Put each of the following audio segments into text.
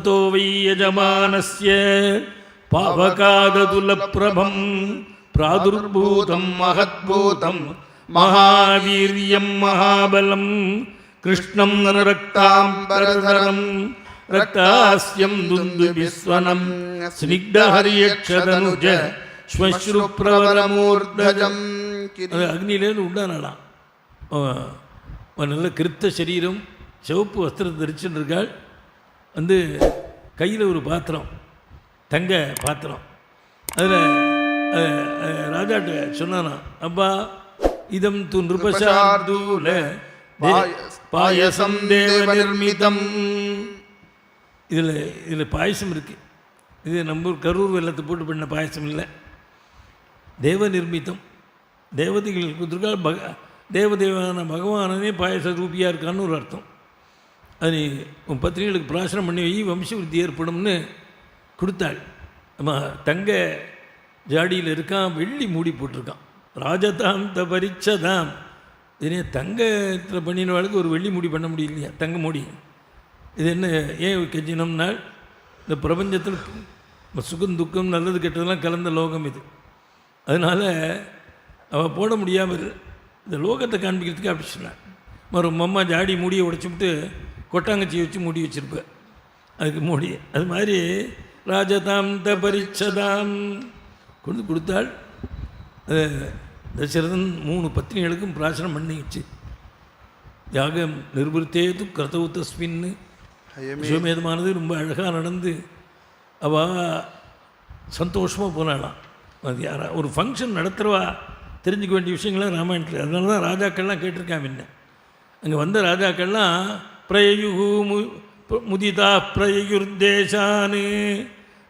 തോ വൈ യജമാനസ്യ പാവകാദതുലപ്രഭം പ്രാദുർഭൂതം മഹദ്ഭൂതം മഹാവീര്യം മഹാബലം കൃഷ്ണം നിറക്താംബരധരം രക്താസ്യം ദുന്ദുവിസ്വനം സ്നിഗ്ധഹരിയക്ഷതനുജ ശ്വശ്രുപ്രവരമൂർധജം അഗ്നിയിലേത് ഉണ്ടാനാണ് നല്ല കൃത്ത ശരീരം ചുവപ്പ് വസ്ത്രം ധരിച്ചിട്ടിരിക്കാൾ வந்து கையில் ஒரு பாத்திரம் தங்க பாத்திரம். அதில் ராஜாட்ட சொன்னானா அப்பா இதம் து நிருபசார்தூல பாயசம் தேவ நிர்மிதம் இதில் இதில் பாயசம் இருக்குது இது நம்ம கரூர் வெள்ளத்தை போட்டு பண்ண பாயசம் இல்லை. தேவ நிர்மித்தம் தேவதைகளுக்கு கொடுத்துருக்கா பக தேவதேவான பகவானனே பாயச ரூபியாக இருக்கான்னு ஒரு அர்த்தம். அது உன் பத்திரிகைகளுக்கு பிராசனம் பண்ணி வை வம்சவருத்தி ஏற்படும்னு கொடுத்தாள். நம்ம தங்க ஜாடியில் இருக்கான் வெள்ளி மூடி போட்டிருக்கான். ராஜதாம் த பரிச்சதாம் இதனே தங்கத்தில் பண்ணினவாளுக்கு ஒரு வெள்ளி மூடி பண்ண முடியலையா தங்க மூடி. இது என்ன ஏன் கெஞ்சினம்னால் இந்த பிரபஞ்சத்தில் சுகம் துக்கம் நல்லது கெட்டதெல்லாம் கலந்த லோகம் இது. அதனால் அவள் போட முடியாமல் இந்த லோகத்தை காண்பிக்கிறதுக்கு அப்படி சொன்னான் மறு அம்மா ஜாடி மூடியை உடைச்சிவிட்டு கொட்டாங்கச்சி வச்சு மூடி வச்சிருப்பேன் அதுக்கு மூடி. அது மாதிரி ராஜதாம் த பரிச்சதாம் கொண்டு கொடுத்தாள் தசரதன் மூணு பத்தினிகளுக்கும் பிராசனம் பண்ணி வச்சு யாகம் நிர்வൃத்தேது கிரதவு தஸ்மின்னு. விஸ்வமேதமானது ரொம்ப அழகாக நடந்து அவள் சந்தோஷமாக போனாளாம். அது யாரா ஒரு ஃபங்க்ஷன் நடத்துகிறவா தெரிஞ்சுக்க வேண்டிய விஷயங்கள்லாம் ராமாயணத்தில் அதனால தான் ராஜாக்கள்லாம் கேட்டிருக்கான் முன்ன. அங்கே வந்த ராஜாக்கள்லாம் பிரயுகு மு முதிதா பிரயுர்தேசானு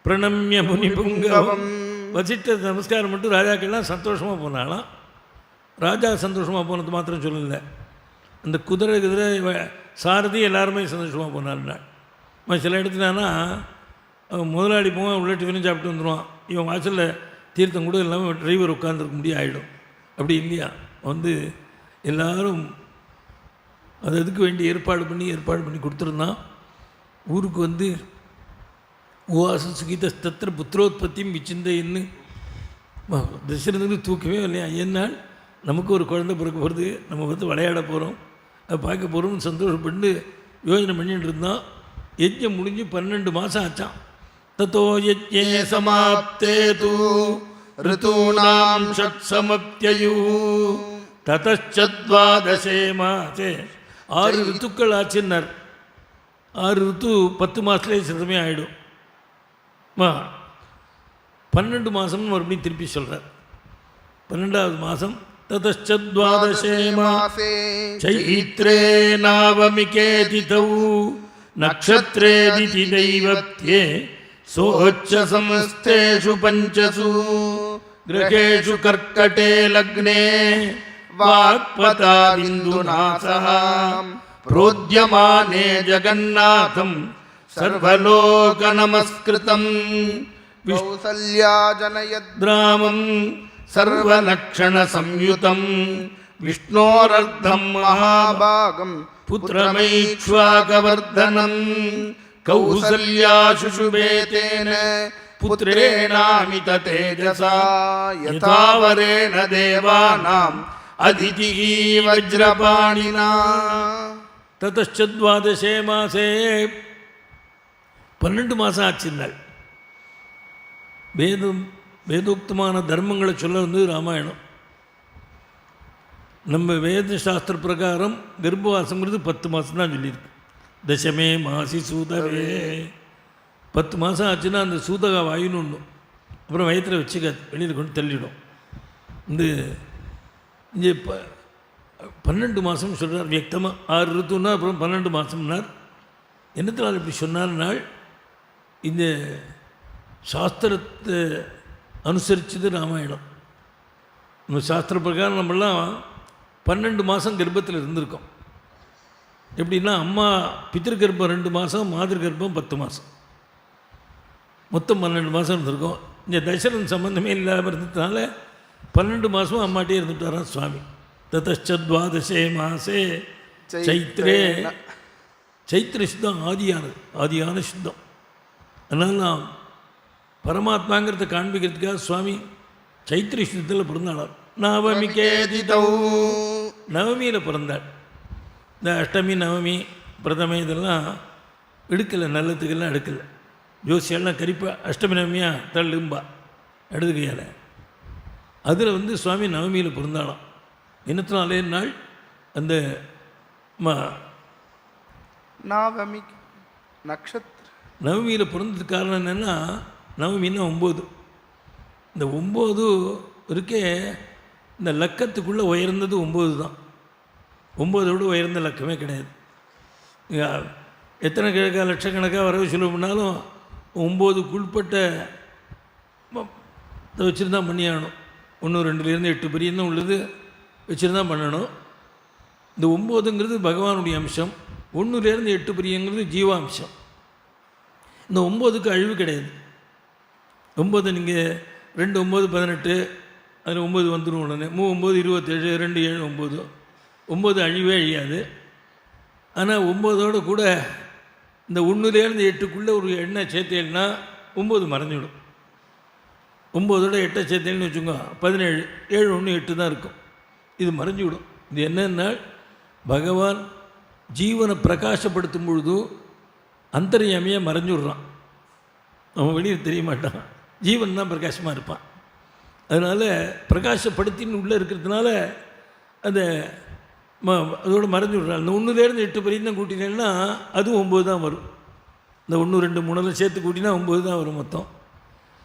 பிரணம்ய முனி புங்கவம் வசிட்ட நமஸ்காரம் மட்டும் ராஜாக்கள்லாம் சந்தோஷமாக போனாலாம் ராஜா சந்தோஷமாக போனது மாத்திரம் சொல்லலை. அந்த குதிரை குதிரை சாரதி எல்லாருமே சந்தோஷமாக போனாருன்னா சில இடத்துலனா அவன் முதலாளி போவான் உள்ள டிஃபனும் சாப்பிட்டு வந்துடுவான் இவன் வாசலில் தீர்த்தம் கூட இல்லாமல் டிரைவர் உட்காந்துருக்க முடியும் ஆகிடும் அப்படி இல்லையா? வந்து எல்லோரும் அது அதுக்கு வேண்டி ஏற்பாடு பண்ணி ஏற்பாடு பண்ணி கொடுத்துருந்தான் ஊருக்கு வந்து உவாச சுகித தத்திர புத்திரோத்பத்தியும் விச்சிந்தைன்னு தசரனுக்கு தூக்கவே இல்லையா? என்னால் நமக்கு ஒரு குழந்தை பிறக்க போகிறது நம்ம வந்து விளையாட போகிறோம் அதை பார்க்க போகிறோம்னு சந்தோஷப்பட்டு யோஜனை பண்ணிட்டு இருந்தான் யஜ்ஞம் முடிஞ்சு பன்னெண்டு மாதம் ஆச்சான் தத்தோ யஜ்ஞே சமாப்தே தூ ரிதூனாம் ஷட் சமப்தியு ததச்சத்வாதசே ആറ് ഋതുക്കൾ ആച്ചെന്നർ ആറ് ഋതു പത്ത് മാസത്തിലേ ചെറുമേ ആയിടും പന്ത്രണ്ട് മാസം മറുപടി തിരുപ്പി ചൊല്ലാർ പന്ത്രണ്ടാമത് മാസം ചൈത്രേ ഗ്രഹേഷു കർക്കടേ ലഗ്നേ వాక్పతా విందునాథ ప్రోద్యమానే జగన్నాథం సర్వలోక నమస్కృతం కౌసల్యాజనయద్రామం సర్వలక్షణ సంయుతం విష్ణోరర్ధం మహాభాగం పుత్రమైక్ష్వాకవర్ధనం కౌసల్యాశుశుభేతేన పుత్రేణామిత తేజసా యథావరేణ దేవానాం अदितिः वज्रपाणिना ततश्चद्वादशे मासे பன்னெண்டு மாதம் ஆச்சுன்னாள் வேதம் வேதோக்தமான தர்மங்களை சொல்ல வந்து ராமாயணம் நம்ம வேத சாஸ்திர பிரகாரம் கர்ப்பவாசங்கிறது பத்து மாதம் தான் சொல்லியிருக்கு தசமே மாசி சூதவே பத்து மாதம் ஆச்சுன்னா அந்த சூதகா வாயுன்னு ஒன்று அப்புறம் வயிற்றில் வச்சுக்காது வெளியில் கொண்டு தள்ளிடும் இந்த இங்கே ப பன்னெண்டு மாதம் சொல்கிறார் வியக்தமாக ஆறு ருத்துன்னா அப்புறம் பன்னெண்டு மாதம்னார் என்னத்தினால் இப்படி சொன்னார்னால் இந்த சாஸ்திரத்தை அனுசரிச்சது ராமாயணம். நம்ம சாஸ்திர பிரகாரம் நம்மளாம் பன்னெண்டு மாதம் கர்ப்பத்தில் இருந்திருக்கோம். எப்படின்னா அம்மா பித்திருக்கர்ப்பம் ரெண்டு மாதம் மாதிரி கர்ப்பம் பத்து மாதம் மொத்தம் பன்னெண்டு மாதம் இருந்திருக்கோம். இந்த தசரன் சம்மந்தமே இல்லாமல் இருந்ததுனால பன்னெண்டு மாதமும் அம்மாட்டே இருந்துட்டாராம் சுவாமி. ததச்சத்வாதசே மாசே. சைத்ரே. சைத்திர சுத்தம் ஆதியானது. ஆதியான சுத்தம். அதனால் நான் பரமாத்மாங்கிறத காண்பிக்கிறதுக்காக சுவாமி சைத்திர சுத்தத்தில் பிறந்தாளார் நவமிகேதிதௌ. நவமியில் பிறந்தாள். இந்த அஷ்டமி நவமி பிரதமை இதெல்லாம் எடுக்கலை. நல்லதுக்கெல்லாம் எடுக்கலை. ஜோசியெல்லாம் கரிப்பா. அஷ்டமி நவமியா தள்ளும்பா. இடது கையால் அதில் வந்து சுவாமி நவமியில் பிறந்தாளாம் என்னத்தினாலே நாள்? அந்த ம நவமி நக்ஷத்திர நவமியில் பிறந்ததுக்கு காரணம் என்னென்னா நவமின்னா ஒம்பது. இந்த ஒம்பது இருக்கே இந்த லக்கத்துக்குள்ளே உயர்ந்தது ஒம்பது தான். ஒம்போதோடு உயர்ந்த லக்கமே கிடையாது. எத்தனை கிழக்கா லட்சக்கணக்காக வரவு சொல்லணும்னாலும் ஒம்போதுக்குள்பட்ட வச்சுருந்தா பண்ணி ஆகணும் ஒன்று ரெண்டுலேருந்து எட்டு பிரியம் உள்ளது. வச்சுருந்தா பண்ணணும். இந்த ஒம்போதுங்கிறது பகவானுடைய அம்சம். ஒன்றுலேருந்து எட்டு பிரியங்கிறது ஜீவாம்சம். இந்த ஒம்போதுக்கு அழிவு கிடையாது. ஒம்பது நீங்கள் ரெண்டு ஒம்பது பதினெட்டு அதில் ஒம்பது வந்துடும் உடனே. மூ ஒம்பது இருபத்தேழு ரெண்டு ஏழு ஒம்பது. ஒம்பது அழிவே அழியாது. ஆனால் ஒம்பதோடு கூட இந்த ஒன்றுலேருந்து எட்டுக்குள்ளே ஒரு எண்ணெய் சேர்த்தேன்னா ஒம்பது மறைஞ்சிடும். ஒம்போதோட எட்டை சேர்த்தேன்னு வச்சுக்கோங்க பதினேழு ஏழு ஒன்று எட்டு தான் இருக்கும். இது மறைஞ்சு விடும் இது என்னென்னா பகவான் ஜீவனை பிரகாசப்படுத்தும் பொழுது அந்தரியாமையாக மறைஞ்சு விட்றான் அவன் வெளியே தெரிய மாட்டான். ஜீவன் தான் பிரகாசமாக இருப்பான். அதனால் பிரகாசப்படுத்தின்னு உள்ளே இருக்கிறதுனால அந்த ம அதோட மறைஞ்சு விட்றான் இந்த ஒன்றுலேருந்து எட்டு வரையும் தான் கூட்டினேன்னா அதுவும் ஒம்பது தான் வரும். இந்த ஒன்று ரெண்டு மூணில் சேர்த்து கூட்டினா ஒம்பது தான் வரும் மொத்தம்.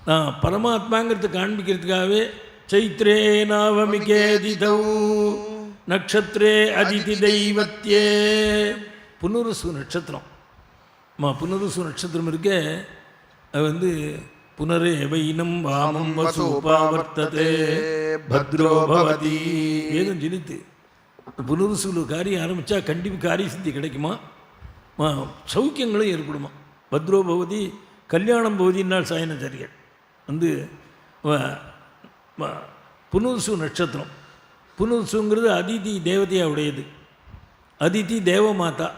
பரமாத்மாங்கிறது காண்பிக்கிறதுக்காகவே சைத்ரே நாவமிகேதிதௌ நக்ஷத்ரே அதிதி தெய்வத்தியே புனருசு நட்சத்திரம். மா புனருசு நட்சத்திரம் இருக்க அது வந்து புனரே வைனம் வாமம் வசூபாவர்த்ததே பத்ரோ பவதி. வேதம் ஜனித்து. புனருசுல காரியம் ஆரம்பித்தா கண்டிப்பாக காரிய சித்தி கிடைக்குமா? மா சௌக்கியங்களும் ஏற்படுமா? பத்ரோ பவதி கல்யாணம் என்னால் சாயனாச்சாரியர் வந்து புனர்சு நட்சத்திரம். புனர்சுங்கிறது அதிதி தேவதையாக உடையது அதிதி தேவமாதா.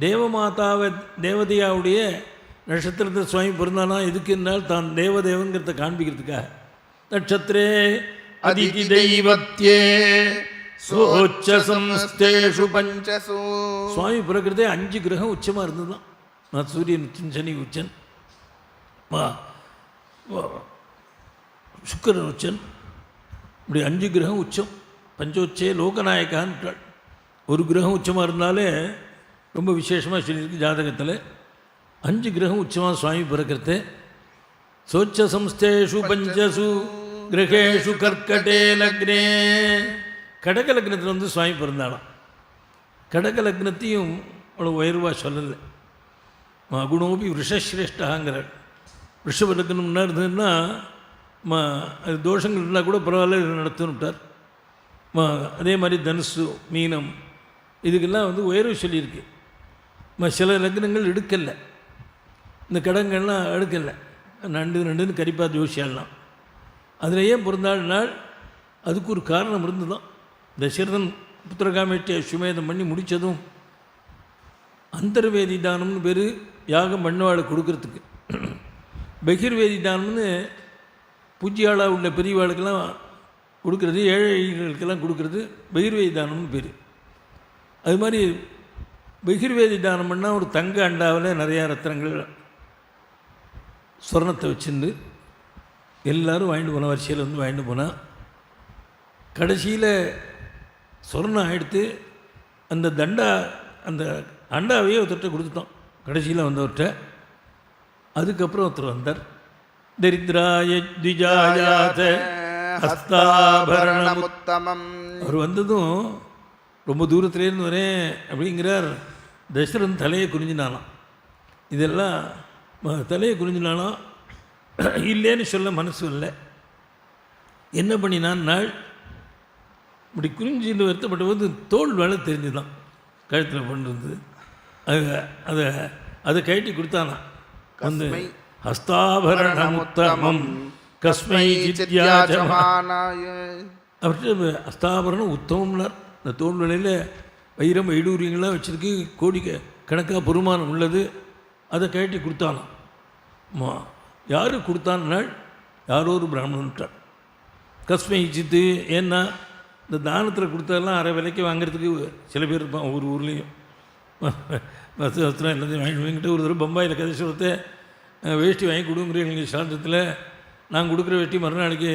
தேவமாதாவை தேவதையாவுடைய நட்சத்திரத்தை சுவாமி பிறந்தானா எதுக்குன்னால் தான் தேவதேவங்கிறத காண்பிக்கிறதுக்காக. நட்சத்திரே அதிதி தெய்வத்தியே சோச்ச சம்ஸ்தேஷு பஞ்ச பஞ்சசு. சுவாமி பிறக்கிறதே அஞ்சு கிரகம் உச்சமாக இருந்தது தான் நான் சூரியன் உச்சன் சனி உச்சன். வா- சுக்கரன் உச்சன். இப்படி அஞ்சு கிரகம் உச்சம். பஞ்சோச்சே லோகநாயகான்ட்டாள் ஒரு கிரகம் உச்சமாக இருந்தாலே ரொம்ப விசேஷமாக சொல்லியிருக்கு ஜாதகத்தில். அஞ்சு கிரகம் உச்சமாக சுவாமி பிறக்கிறது. சோச்ச சம்ஸ்தேஷு பஞ்சசு கிரகேஷு கர்க்கடே லக்னே கடக லக்னத்தில் வந்து சுவாமி பிறந்தாளாம். கடக லக்னத்தையும் அவ்வளோ உயர்வாக சொல்லலை. மகுணோபி விஷஸ்ரேஷ்டாங்கிறார் ரிஷப லக்னம்னா இருந்ததுன்னா ம அது தோஷங்கள் இருந்தால் கூட பரவாயில்ல இதை நடத்தணுட்டார் மா அதே மாதிரி தனுசு மீனம் இதுக்கெல்லாம் வந்து உயர்வு சொல்லியிருக்கு. மா சில லக்னங்கள் எடுக்கலை. இந்த கடங்கள்லாம் எடுக்கலை. நண்டு நண்டுன்னு கரிப்பா ஜோஷியாலாம் அதில் ஏன் பிறந்தாள் நாள் அதுக்கு ஒரு காரணம் இருந்து தான் தசரதன் புத்திரகாமேட்டி சுமேதம் பண்ணி முடித்ததும் அந்தர்வேதி தானம்னு பேர் யாகம் மண்ணவாளை கொடுக்கறதுக்கு. பகிர்வேதி தானம்னு பூஜ்யாளாக உள்ள பெரியவாளுக்கெல்லாம் கொடுக்கறது ஏழைகளுக்கெல்லாம் கொடுக்கறது பகிர்வேதி தானம்னு பேர். அது மாதிரி பகிர்வேதி தானம்னா ஒரு தங்க அண்டாவில் நிறையா ரத்தினங்கள் சொர்ணத்தை வச்சுருந்து எல்லாரும் வாங்கிட்டு போனால் வரிசையில் வந்து வாங்கிட்டு போனால் கடைசியில் சொர்ணம் எடுத்து அந்த தண்டா அந்த அண்டாவையே ஒருத்தர்கிட்ட கொடுத்துட்டோம். கடைசியில் வந்தவர்கிட்ட அதுக்கப்புறம் ஒருத்தர் வந்தார். தரித்ராய திஜாயாத ஹஸ்தாபரணம் ஹஸ்தாபரணமுத்தமம். அவர் வந்ததும் ரொம்ப தூரத்துலேருந்து வரேன் அப்படிங்கிறார். தசரன் தலையை குறிஞ்சினானாம் இதெல்லாம் தலையை குறிஞ்சினாலும் இல்லைன்னு சொல்ல மனசு இல்லை. என்ன பண்ணினான்? நாள் இப்படி குறிஞ்சின்னு வருத்தப்பட்ட போது தோல் வேலை தெரிஞ்சுதான். கழுத்தில் பண்ணுறது அது அதை அதை கழட்டி கொடுத்தானாம். வந்து ஹஸ்தாபரணமுத்தமம் கஸ்மை ஜித்யாஜமா ஜமானாய அவர்கிட்ட அஸ்தாபரணம் உத்தமம்னார். இந்த தோல் விலையில் வைரம் வைடூரியங்கள்லாம் வச்சுருக்கு. கோடி கணக்காக பெருமானம் உள்ளது. அதை கழட்டி கொடுத்தாலாம். மா யார் கொடுத்தான்னாள் யாரோ ஒரு பிராமணன்ட்டார் கஸ்மை சித்து ஏன்னா இந்த தானத்தில் கொடுத்ததெல்லாம் அரை விலைக்கு வாங்குறதுக்கு சில பேர் இருப்பான் ஒவ்வொரு ஊர்லேயும். வசதி வஸ்திரம் எல்லாத்தையும் வாங்கி வாங்கிட்டு ஒரு தடவை பம்பாயில் கதை சொல்லிட்டு வேஷ்டி வாங்கி கொடுங்குறீங்க சாதத்தில் நான் கொடுக்குற வேஷ்டி மறுநாளைக்கு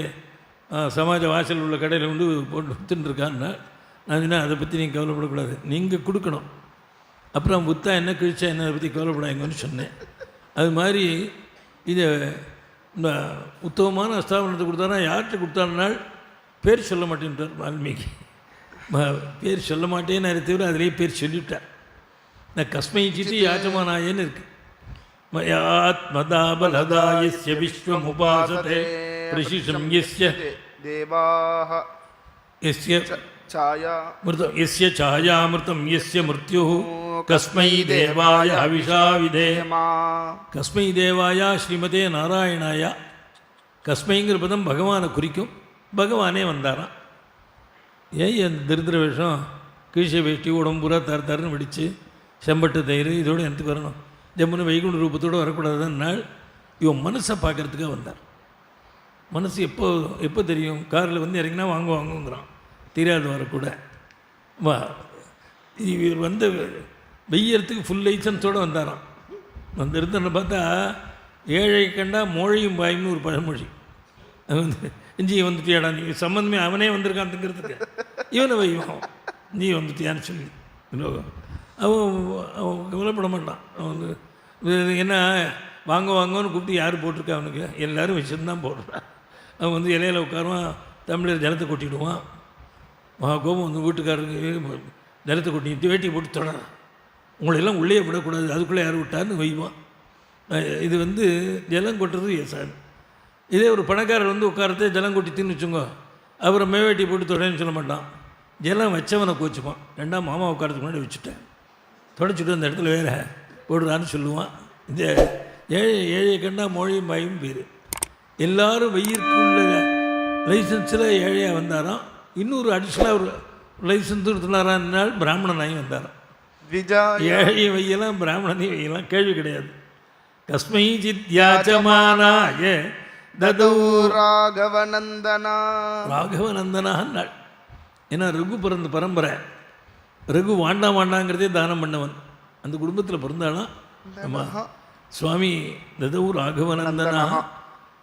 சமாஜ வாசல் உள்ள கடையில் வந்து போட்டு வித்துட்டுருக்கான்னா நான் சொன்னேன் அதை பற்றி நீங்கள் கவலைப்படக்கூடாது. நீங்கள் கொடுக்கணும். அப்புறம் புத்தா என்ன கிழிச்சா என்ன அதை பற்றி கவலைப்படாங்கன்னு சொன்னேன். அது மாதிரி இதை இந்த உத்தமமான ஸ்தாபனத்தை கொடுத்தானா யார்கிட்ட கொடுத்தானால் பேர் சொல்ல மாட்டேன்ட்டார் வால்மீகி. பேர் சொல்ல மாட்டேன்னு தவிர அதிலேயே பேர் சொல்லிவிட்டார் இந்த கஸ்மை சித்தி யாஜமானாயன்னு இருக்கு. மயாத்மதாபலதாயஸ்ய விஸ்வமுபாசதே. ரிஷிஷம் யஸ்ய தேவாஹ. யஸ்ய சாயா மிருதம். யஸ்ய சாயாமிருதம் யஸ்ய மிருத்யு கஸ்மை தேவாய ஹவிஷா விதேயமா கஸ்மை தேவாயா ஸ்ரீமதே நாராயணாயா கஸ்மைங்கிற பதம் பகவானை குறிக்கும் பகவானே வந்தாராம் ஏன் என் திருத்திர விஷம் கீழ்ஷ வேஷ்டி உடம்புரா தர தரன்னு வெடிச்சு செம்பட்டு தயிர் இதோடு எனக்கு வரணும்? ஜம்முன்னு வைகுண்ட ரூபத்தோடு வரக்கூடாதுன்னாள் இவன் மனசை பார்க்கறதுக்காக வந்தார். மனசு எப்போ எப்போ தெரியும்? காரில் வந்து இறங்கினா வாங்க வாங்குங்கிறான். தெரியாது வரக்கூட வா. இவர் வந்து வெய்யறதுக்கு ஃபுல் லைசன்ஸோடு வந்தாராம். வந்திருந்த பார்த்தா ஏழை கண்டா மோழையும் பாயும் ஒரு பழமொழி. வந்து இஞ்சி வந்துட்டியாடா நீ? சம்மந்தமே அவனே வந்திருக்கான்ங்கிறதுக்கு. இவனை வைவான் நீ வந்துட்டியான்னு சொல்லி. அவன் அவன் கவலைப்பட மாட்டான். அவன் வந்து இது என்ன வாங்க வாங்கன்னு கூப்பிட்டு யார் போட்டிருக்கா அவனுக்கு? எல்லோரும் வச்சுருந்தான் போடுறான் அவன் வந்து இலையில் உட்காருவான் தமிழர் ஜலத்தை கொட்டிடுவான். மகா கோபம் வந்து வீட்டுக்காரருக்கு ஜலத்தை கொட்டி வேட்டி போட்டு தொடறான். உங்களெல்லாம் உள்ளே விடக்கூடாது அதுக்குள்ளே யார் விட்டான்னு வைவான். இது வந்து ஜலம் கொட்டுறது சார் இதே ஒரு பணக்காரர் வந்து உட்காரத்தே ஜலம் கொட்டி தின்னு வச்சுங்க அப்புறம் மேவேட்டி போட்டு தொடன்னு சொல்ல மாட்டான். ஜலம் வச்சவனை கோச்சுப்பான். ரெண்டாம் மாமா உட்காரத்துக்கு முன்னாடி வச்சுட்டேன். தொடச்சிட்டு அந்த இடத்துல வேறு போடுறான்னு சொல்லுவான். இந்த ஏழை ஏழையை கண்டா மொழியும் பாயும் பேர் எல்லாரும் வெயிற்குள்ள லைசன்ஸில் ஏழையாக வந்தாராம். இன்னொரு அடிஷ்னலாக ஒரு லைசன்ஸ் எடுத்துனாரான்னால் பிராமணனாயும் வந்தாராம். ஏழையை வையலாம் பிராமணனையும் வையலாம் கேள்வி கிடையாது. கஸ்மைஜித் யாச்சமானாய ததௌ ராகவநந்தனா ராகவநந்தனான்னாள் ஏன்னா ரகு பிறந்த பரம்பரை. ரகு வாண்டா வாண்டாங்கிறதே தானம் பண்ணவன். அந்த குடும்பத்தில் பிறந்தானா? ஆமாம் சுவாமி ததவு ராகவநந்தனா?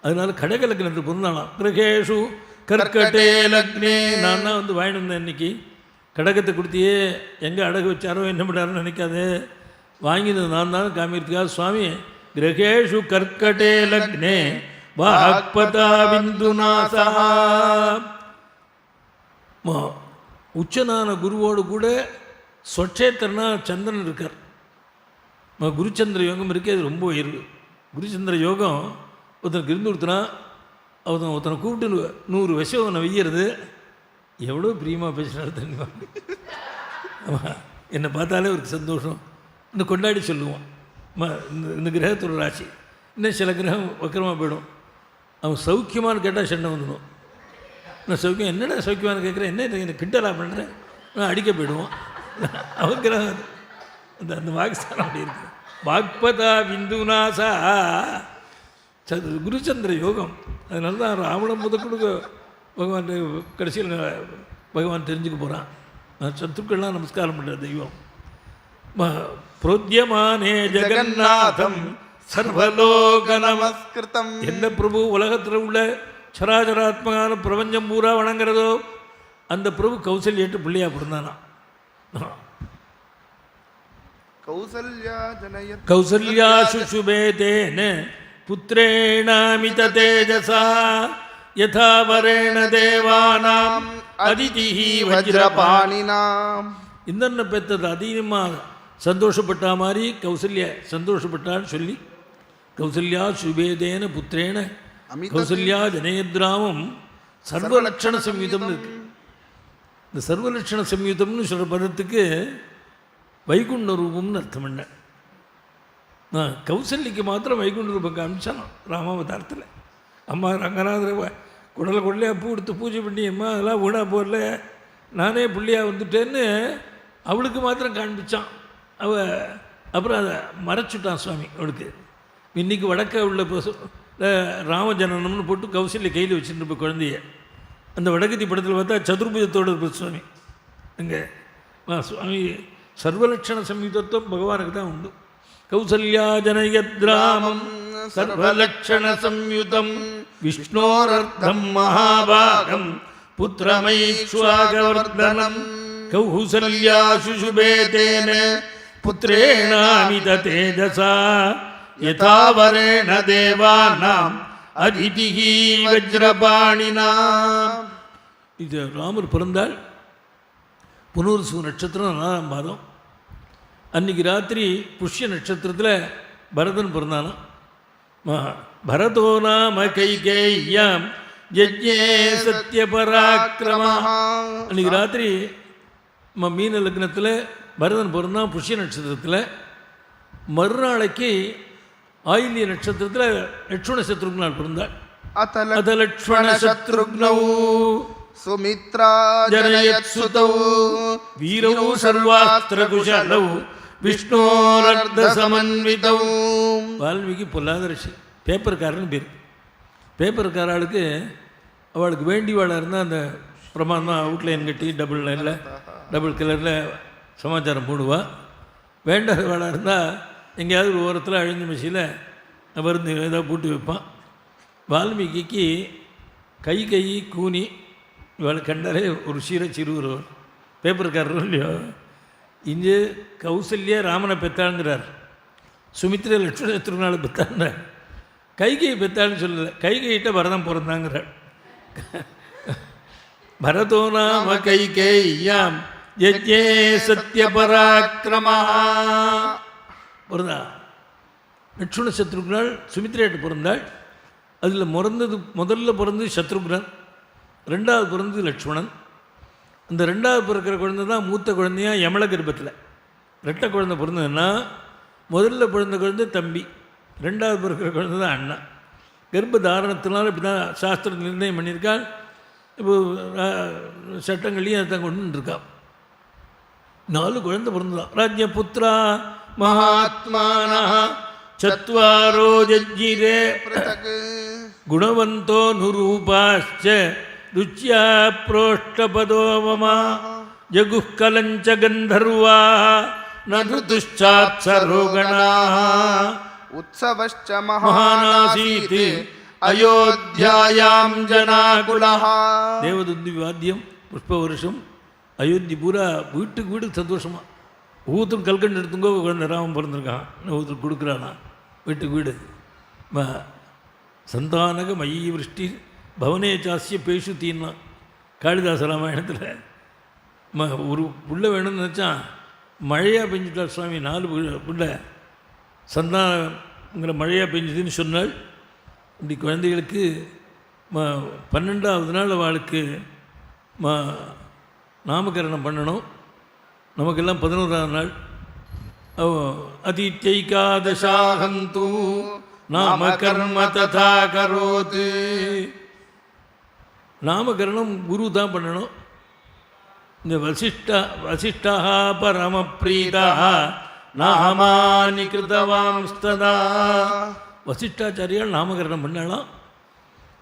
அதனால கடகலக்னத்தில் பிறந்தானாம் கிரகேஷு கற்கட்டே லக்னே. நான் தான் வந்து வாங்கிட்டு வந்தேன் இன்னைக்கு. கடகத்தை கொடுத்தியே எங்கே அடகு வச்சாரோ என்ன பண்ணாரோன்னு நினைக்காதே. வாங்கினது நான் தான் காமிக்கிறதுக்காக சுவாமி கிரகேஷு கற்கட்டே லக்னே. வாக்பதா பிந்துநாசா ம- உச்சனான குருவோடு கூட சொச்சேத்திரனா சந்திரன் இருக்கார். குருச்சந்திர யோகம் இருக்கே அது ரொம்ப உயர்வு. குருச்சந்திர யோகம் ஒருத்தனுக்கு இருந்து கொடுத்தனா அவன் ஒருத்தனை கூப்பிட்டு நூறு விஷம் அவனை வெய்யறது. எவ்வளோ பிரியமாக பேசுகிறாரு தண்ணி ஆமாம் என்னை பார்த்தாலே ஒரு சந்தோஷம். இன்னும் கொண்டாடி சொல்லுவான். இந்த இந்த கிரகத்தோட ராசி. இன்னும் சில கிரகம் வக்கரமாக போயிடும். அவன் சௌக்கியமானு கேட்டால் சண்டை வந்துடும். நான் சௌக்கியம் என்னடா சௌக்கியமானு கேட்குறேன் என்ன இது? எனக்கு பண்ணுறேன் நான் அடிக்க போயிடுவோம். அவக்கிரகம் அந்த அந்த வாக்குஸ்தானம் அப்படி இருக்கு. வாக்பதா விந்துநாசா சது குருச்சந்திர யோகம். அதனால தான் ராவணம் முத கொடுக்க பகவான் கடைசியில் பகவான் தெரிஞ்சுக்க போகிறான் சத்துக்கள்லாம் நமஸ்காரம் பண்ணுற தெய்வம். புரோத்தியமானே ஜெகநாதம் சர்வலோக நமஸ்கிருதம். என்ன பிரபு உலகத்தில் உள்ள சராச்சராத்மகான பிரபஞ்சம் பூரா வணங்குறதோ அந்த பிரபு கௌசல்யட்டு பிள்ளையாக பிறந்தானா? கௌசல்யா சுஷுபே தேன புத்திரேணாமித தேஜசா யதா வரேண தேவானாம் அதிதிஹி வஜ்ரபாணினாம். இந்தன்னு பெற்றது அதிகமாக சந்தோஷப்பட்ட மாதிரி கௌசல்ய சந்தோஷப்பட்டான்னு சொல்லி கௌசல்யா சுபேதேன புத்திரேன கௌசல்யா ஜனயத்ராமம் சர்வலட்சண சம்யுதம்னு இருக்கு. இந்த சர்வலட்சண சம்யுதம்னு சொல்கிற பதத்துக்கு வைகுண்ட ரூபம்னு அர்த்தம் என்ன? ஆ, கௌசல்யக்கு மாத்திரம் வைகுண்ட ரூபம் காமிச்சான் ராமாவதாரத்தில். அம்மா ரங்கநாதர் குடலை குடலையாக பூ எடுத்து பூஜை பண்ணி அம்மா அதெல்லாம் வீணாக போடல. நானே புள்ளியாக வந்துட்டேன்னு அவளுக்கு மாத்திரம் காண்பிச்சான். அவ அப்புறம் அதை மறைச்சுட்டான் சுவாமி அவளுக்கு. இன்னைக்கு வடக்க உள்ள ராமஜனனம்னு போட்டு கௌசல்ய கையில் வச்சுட்டு இருப்ப குழந்தைய அந்த வடகத்தி படத்தில் பார்த்தா சதுர்புஜத்தோடு இருப்ப சுவாமி அங்கே சுவாமி சர்வலட்சண சம்யுதத்துவம் பகவானுக்கு தான் உண்டு கௌசல்யா ஜனயத்ராமம் சர்வலட்சண சம்யுதம் விஷ்ணோரர்த்தம் மகாபாகம் புத்திரமைஸ்வாகவர்தனம் கௌசல்யா சுஷுபேதேன புத்திரேணாமித தேஜசா யதாவரேண தேவானாம் அதிதிகி வஜ்ரபாணினாம் இது ராமர் பிறந்தால் புனூர்சு நட்சத்திரம் நாலாம் பாதம். அன்னைக்கு ராத்திரி புஷ்ய நட்சத்திரத்தில் பரதன் பிறந்தானாம். பரதோ நாம கைகேய்யாம் யஜ்ஞே சத்ய பராக்கிரமா அன்னைக்கு ராத்திரி மீன லக்னத்தில் பரதன் பிறந்தான் புஷ்ய நட்சத்திரத்தில். மறுநாளைக்கு ஆயில்ய நட்சத்திரத்தில் லட்சுமண சத்ருக்னால் பிறந்தார் அத லட்சுமண சத்ருக்னௌ. சுமித்ரா ஜனயத் சுதௌ வீரௌ சர்வாஸ்திர குஷலௌ விஷ்ணோரர்த்த சமன்விதௌ வால்மீகி பொல்லாத ரிஷி பேப்பர்காரன் பேர். பேப்பர்கார ஆளுக்கு அவளுக்கு வேண்டிவாளாக இருந்தால் அந்த பிரமாணம் அவுட்லைன் கட்டி டபுள் லைனில் டபுள் கலரில் சமாச்சாரம் போடுவாள் வேண்டாதவாளாக இருந்தால் எங்கேயாவது ஒரு ஓரத்தில் அழிஞ்ச மிஷியில் மருந்து ஏதாவது போட்டு வைப்பான். வால்மீகிக்கு கை கை கூனி இவளை கண்டாலே ஒரு சீர சிறுவர் பேப்பர்காரரும் இல்லையோ? இங்கே கௌசல்யா ராமனை பெத்தாங்கிறார் சுமித்ரா லட்சுமண திருநாள் பெத்தாங்கிறார் கைகை பெத்தான்னு சொல்லலை கைகையிட்ட பரதம் பிறந்தாங்கிறார். பரதோ நாம கைகேயாம் யஜ்ஞே சத்ய பராக்கிரமா பிறந்தா? லட்சுமண சத்ருக்னால் சுமித்ரையிட்ட பிறந்தாள். அதில் பிறந்தது முதல்ல பிறந்தது சத்ருக்னன். ரெண்டாவது பிறந்தது லட்சுமணன். அந்த ரெண்டாவது பிறக்கிற குழந்தை தான் மூத்த குழந்தையா யமள கர்ப்பத்தில். ரெட்டை குழந்தை பிறந்ததுன்னா முதல்ல பிறந்த குழந்தை தம்பி. ரெண்டாவது பிறக்கிற குழந்தை தான் அண்ணா. கர்ப்ப தாரணத்தினால இப்படி தான் சாஸ்திர நிர்ணயம் பண்ணியிருக்காள். இப்போ சட்டங்களையும் அதை கொண்டு இருக்கான் நாலு குழந்தை பிறந்ததான் ராஜ்ய புத்திரா மகாத்மானா சத்வாரோ ஜஜ்ஜிரே पृथक् குணவந்தோ நுரூபாச்ச ருச்சியா प्रोष्ठपदो मम जगुः कलञ्च गन्धर्वा न ऋतुश्चाप्सरोगणाः उत्सवश्च महानासीत् महानासीत् அயோத்தியாயாம் ஜனாகுலஹ தேவதுந்தி வாத்தியம் புஷ்ப வருஷம் அயோத்தி பூரா வீட்டுக்கு வீடு சந்தோஷமா ஊத்தும் கல்கண்டு எடுத்துங்கோ குழந்தை ராமன் பிறந்திருக்கான். ஒவ்வொருத்தர் கொடுக்குறானா? வீட்டுக்கு வீடு. சந்தானக மைய விருஷ்டி பவனே சாஸ்ய பேசு தீன்னா. காளிதாச ராமாயணத்தில் ம ஒரு புள்ள வேணும்னு நினச்சான். மழையாக பெஞ்சிட்டார் சுவாமி நாலு புள்ள- சந்தானங்கிற மழையாக பெஞ்சுதுன்னு சொன்னாள். இப்படி குழந்தைகளுக்கு ம பன்னெண்டாவது நாள் அவளுக்கு ம நாமகரணம் பண்ணணும். நமக்கெல்லாம் பதினோராம் நாள். அவ நாம கர்ம ததா கரோத்து நாமகரணம் குரு தான் பண்ணணும். இந்த வசிஷ்ட வசிஷ்டா பரமப்ரீதா நாமானி கிருதவாம்ஸ்ததா வசிஷ்டாச்சாரியால் நாமகரணம் பண்ணலாம்.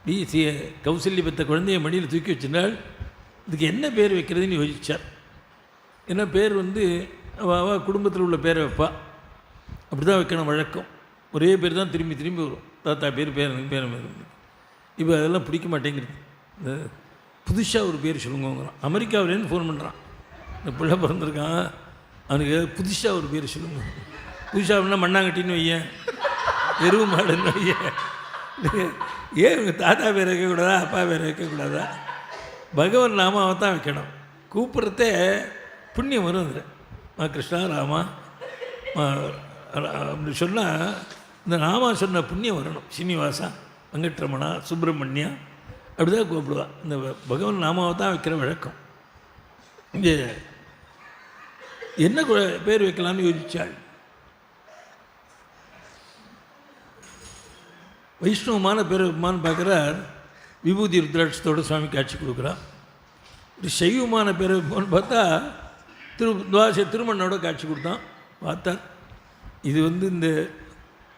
டி சி கௌசல்ய பெற்ற குழந்தைய மடியில் தூக்கி வச்சிருந்தாள் இதுக்கு என்ன பேர் வைக்கிறதுன்னு யோசிச்சார். ஏன்னா பேர் வந்து அவள் குடும்பத்தில் உள்ள பேரை வைப்பா. அப்படி தான் வைக்கணும் வழக்கம். ஒரே பேர் தான் திரும்பி திரும்பி வரும். தாத்தா பேர் பேர் பேர் இப்போ அதெல்லாம் பிடிக்க மாட்டேங்கிறது. இந்த புதுசாக ஒரு பேர் சொல்லுங்கிறான் அமெரிக்காவிலேருந்து ஃபோன் பண்ணுறான் இந்த பிள்ளை பிறந்திருக்கான். அவனுக்கு புதுசாக ஒரு பேர் சொல்லுங்க. புதுசாக அப்படின்னா மண்ணாங்கட்டின்னு வையேன். எருவு மாடுன்னு வையன். ஏன் இவங்க தாத்தா பேர் வைக்கக்கூடாதா அப்பா பேர் வைக்கக்கூடாதா? பகவன் நாமாவை தான் வைக்கணும். கூப்பிட்றதே புண்ணியம் வரும் மா கிருஷ்ணா ராமா அப்படி சொன்னால் இந்த ராமா சொன்ன புண்ணியம் வரணும். சீனிவாசா வெங்கட்ரமணா சுப்பிரமணியா அப்படி தான் கூப்பிடுவா. இந்த பகவான் நாமாவை தான் வைக்கிற வழக்கம். இங்கே என்ன பேர் வைக்கலாம்னு யோசிச்சாள்? வைஷ்ணவமான பேர் வைப்பான்னு பார்க்குறார். விபூதி ருத்ராட்சத்தோட சுவாமி காட்சி கொடுக்குறான் ஒரு சைவமான பேர் வைப்போன்னு பார்த்தா திரு துவாச திருமண்ணோட காட்சி கொடுத்தான். பார்த்தார் இது வந்து இந்த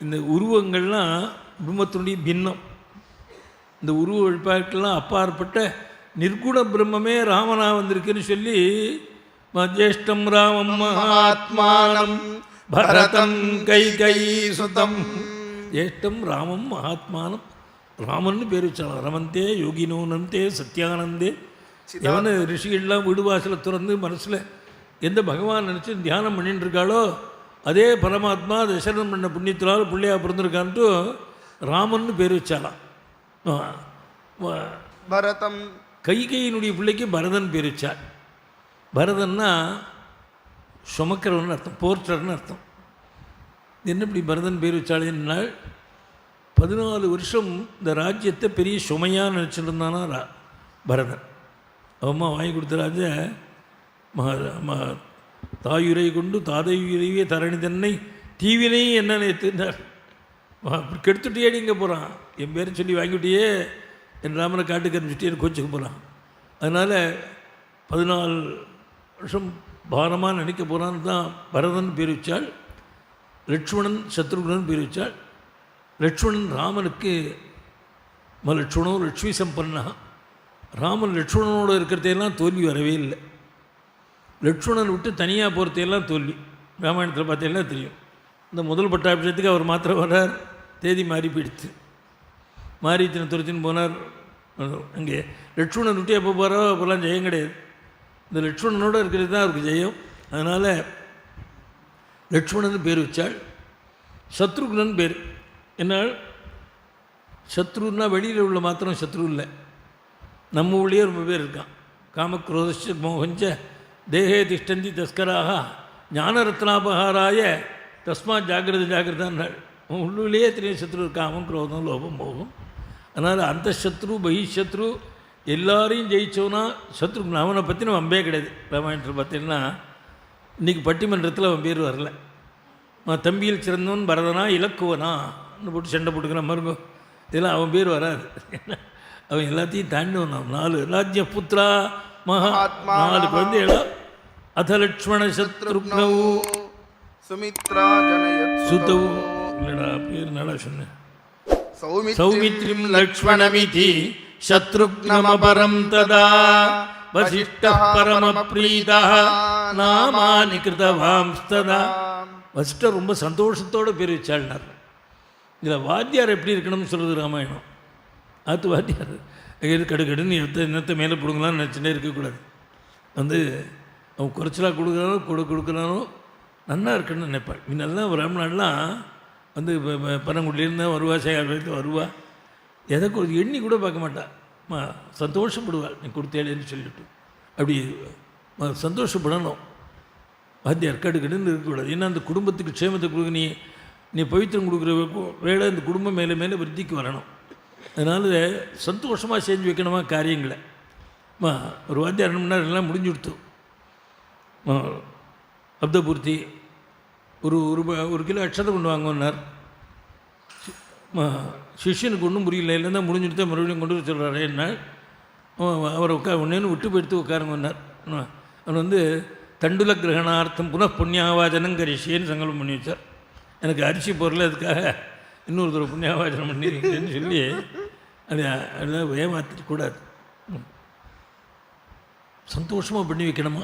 இந்த உருவங்கள்லாம் பிரம்மத்தினுடைய பின்னம். இந்த உருவ வழிபாட்டுக்கெல்லாம் அப்பாற்பட்ட நிர்குண பிரம்மமே ராமனா வந்திருக்குன்னு சொல்லி ஜேஷ்டம் ராமம் மகாத்மானம் பரதம் கை கை சுதம். ஜேஷ்டம் ராமம் மகாத்மானம். ராமன்னு பேர் வச்சாலும் ரமந்தே யோகினோ நந்தே சத்யானந்தே. எவன ரிஷிகள்லாம் வீடு வாசலை திறந்து மனசில் எந்த பகவான் நினச்சி தியானம் பண்ணிட்டு இருக்காளோ அதே பரமாத்மா தசரதம் பண்ண புண்ணியத்தினால் பிள்ளையா பிறந்திருக்கான்ட்டு ராமன்னு பேர் வச்சாலாம். பரதம். கைகையினுடைய பிள்ளைக்கு பரதன் பேர் வச்சார். பரதன்னா சுமக்கிறவன் அர்த்தம் போர்ட்டர்னு அர்த்தம். என்ன இப்படி பரதன் பேர் வச்சாலேன்னால் பதினாலு வருஷம் இந்த ராஜ்யத்தை பெரிய சுமையாக நினச்சிட்டு இருந்தானா பரதன். அவம்மா வாங்கி கொடுத்த ராஜ தாயுரை கொண்டு தாதையுரையே தரணி தன்னை தீவினை என்ன நேற்றுனார் கெடுத்துட்டியே இங்கே போகிறான் என் பேரை சொல்லி வாங்கிவிட்டியே. என் ராமனை காட்டுக்கு அனுப்பிச்சிட்டே கோச்சுக்க போகிறான் அதனால் பதினாலு வருஷம் பாரமாக நினைக்க போகிறான்னு தான் பரதன் பேர் வச்சாள் லட்சுமணன் சத்ருகுணன் பேர் வச்சாள் லட்சுமணன் ராமனுக்கு ம லட்சுமணோ லட்சுமி சம்பன்னா. ராமன் லட்சுமணனோடு இருக்கிறதையெல்லாம் தோல்வி வரவே இல்லை. லட்சுமணன் விட்டு தனியாக போகிறதையெல்லாம் தோல்வி. ராமாயணத்தில் பார்த்தீங்கன்னா தெரியும். இந்த முதல் பட்டாபிஷத்துக்கு அவர் மாத்திரம் வர்றார். தேதி மாறி போயிடுச்சு. மாரித்தின துரத்தின்னு போனார். அங்கே லட்சுமணன் விட்டு எப்போ போகிறோ அப்போல்லாம் ஜெயம் கிடையாது. இந்த லட்சுமணனோடு இருக்கிறது தான் அவருக்கு ஜெயம். அதனால் லட்சுமணன் பேர் வச்சாள். சத்ருகுணன் பேர். என்னால் சத்ருன்னா வெளியில் உள்ள மாத்திரம் சத்ரு இல்லை. நம்ம உள்ளே ரொம்ப பேர் இருக்கான். காமக்ரோதச்ச மோகஞ்ச தேகே திஷ்டந்தி தஸ்கராக ஞானரத்னாபகாராய தஸ்மாத் ஜாகிரத ஜாகிரதான்னாள் உன் உள்ளுலேயே எத்தனையோ சத்ரு காமம் குரோதம் லோபம் மோகம். அதனால் அந்த சத்ரு பகிஷத்ரு எல்லாரையும் ஜெயிச்சோன்னா சத்ரு. அவனை பற்றி நம்ம அம்பே கிடையாது. ராமாயணத்தில் பார்த்தீங்கன்னா இன்றைக்கி பட்டிமன்றத்தில் அவன் பேர் வரல. நான் தம்பியில் சிறந்தவன் பரதனா இலக்குவனா? போட்டு சண்டை போட்டுக்கிற மருங்க இதெல்லாம் அவன் பேர் வராது. அவன் எல்லாத்தையும் தாண்டி நாலு ராஜ்ய புத்ரா குழந்தைகளா. அத லக்ஷ்மண சத்ருக்னவு சுமித்ரா ஜனயத் சுதவு இல்லைடா பேர் நல்லா சொன்னேன். சௌமித்ரி சௌமித்ரிம் லக்ஷ்மணமிதி சத்ருக்னமபரம் ததா. வசிஷ்டः பரமப்ரீதः. நாமானி கிருதவாம்ஸ்ததா. வசிஷ்டர் ரொம்ப சந்தோஷத்தோடு பேர் வச்சாள்னார். இதில் வாத்தியார் எப்படி இருக்கணும்னு சொல்கிறது ராமாயணம். ஆத்து வாத்தியார். கடு கடுன்னு எடுத்த இன்னத்தை மேலே பிடுங்கலாம்னு நினச்சிட்டே இருக்கக்கூடாது. வந்து அவன் குறைச்சலாக கொடுக்குறானோ கொடு கொடுக்குறானோ நன்னாக இருக்குன்னு நினைப்பாள். முன்னெல்லாம் பிராமணாலாம் வந்து இப்போ பனங்குடியிலேருந்து தான் வருவா சேகரத்து வருவா. எதை கொடுத்து எண்ணி கூட பார்க்க மாட்டா. மா சந்தோஷப்படுவாள். நீ கொடுத்தேன்னு சொல்லிட்டு. அப்படி சந்தோஷப்படணும். வாத்தியார் கடுக்கடுன்னு இருக்கக்கூடாது. ஏன்னா அந்த குடும்பத்துக்கு க்ஷேமத்தை கொடுக்க நீ நீ பவித்திரம் கொடுக்குற வேலை அந்த குடும்பம் மேலே மேலே விருத்திக்கு வரணும். அதனால் சந்தோஷமாக செஞ்சு வைக்கணுமா காரியங்களை? மா ஒரு வாத்தியார் ரெண்டு மணி நேரம் எல்லாம் முடிஞ்சு கொடுத்தோம் அப்தபூர்த்தி ஒரு ஒரு ஒரு கிலோ அக்ஷதை கொண்டு வாங்கினார் சிஷ்யனுக்கு ஒன்றும் புரியல இல்லைன்னா முடிஞ்சுட்டு மறுபடியும் கொண்டு வர சொல்கிறாரு என்ன அவரை உட்கா ஒன்றேன்னு விட்டு போயிடுத்து உட்காருங்கன்னார் அவர் வந்து தண்டுல கிரகணார்த்தம் புனః புண்ணியாவாஜனம் சங்கலம் சங்கல்பம் பண்ணி வச்சார். எனக்கு அரிசி பொருள் அதுக்காக இன்னொரு தடவை புண்ணியாவாஜனம் பண்ணிருக்கேன்னு சொல்லி அது அதுதான் ஏமாத்திட்டு கூடாது. சந்தோஷமாக பண்ணி வைக்கணுமா?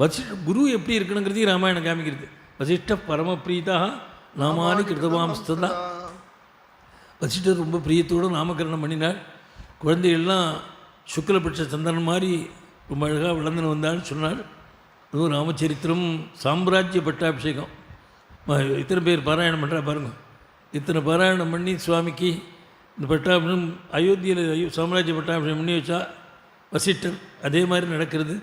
வசிஷ்ட குரு எப்படி இருக்கணுங்கிறதையும் ராமாயணம் காமிக்கிறது. வசிஷ்ட பரமப்ரீதா நாமானி கிருதவாம்ஸ்ததா வசிஷ்டர் ரொம்ப பிரியத்தோடு நாமகரணம் பண்ணினாள் குழந்தைகள்லாம் சுக்லபட்ச சந்தனம் மாதிரி ரொம்ப அழகாக விளந்துன்னு வந்தான்னு சொன்னாள் அதுவும் ராமச்சரித்திரம் சாம்ராஜ்ய பட்டாபிஷேகம். இத்தனை பேர் பாராயணம் பண்ணுறா பாருங்கள் இத்தனை பாராயணம் பண்ணி சுவாமிக்கு இந்த பட்டாபிஷம் அயோத்தியில் சாம்ராஜ்ய பட்டாபிஷம் பண்ணி வச்சா வசிட்டர் அதே மாதிரி நடக்கிறது.